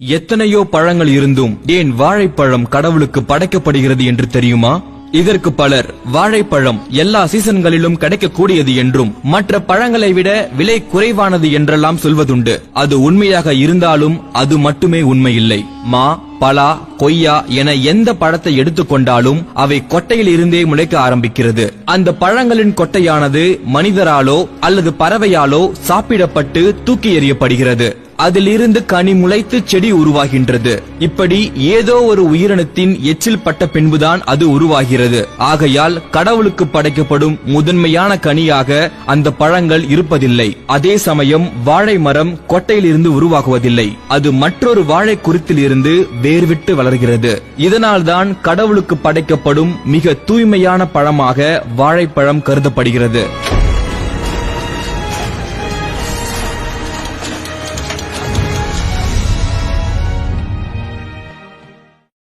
எத்தனையோ பழங்கள் இருந்தும் ஏன் வாழைப்பழம் கடவுளுக்கு படைக்கப்படுகிறது என்று தெரியுமா? இதற்கு பலர் வாழைப்பழம் எல்லா சீசன்களிலும் கிடைக்கக்கூடியது என்றும் மற்ற பழங்களை விட விலை குறைவானது என்றெல்லாம் சொல்வதுண்டு. அது உண்மையாக இருந்தாலும் அது மட்டுமே உண்மையில்லை. மா பலா கொய்யா என எந்த பழத்தை எடுத்துக்கொண்டாலும் அவை கொட்டையில் இருந்தே முளைக்க ஆரம்பிக்கிறது. அந்த பழங்களின் கொட்டையானது மனிதராலோ அல்லது பறவையாலோ சாப்பிடப்பட்டு தூக்கி எறியப்படுகிறது. அதிலிருந்து கனி முளைத்து செடி உருவாகின்றது. இப்படி ஏதோ ஒரு உயிரினத்தின் எச்சில் பட்ட பின்புதான் அது உருவாகிறது. ஆகையால் கடவுளுக்கு படைக்கப்படும் முதன்மையான கனியாக அந்த பழங்கள் இருப்பதில்லை. அதே சமயம் வாழை மரம் கொட்டையிலிருந்து உருவாகுவதில்லை. அது மற்றொரு வாழை குறித்திலிருந்து வேர்விட்டு வளர்கிறது. இதனால்தான் கடவுளுக்கு படைக்கப்படும் மிக தூய்மையான பழமாக வாழைப்பழம் கருதப்படுகிறது.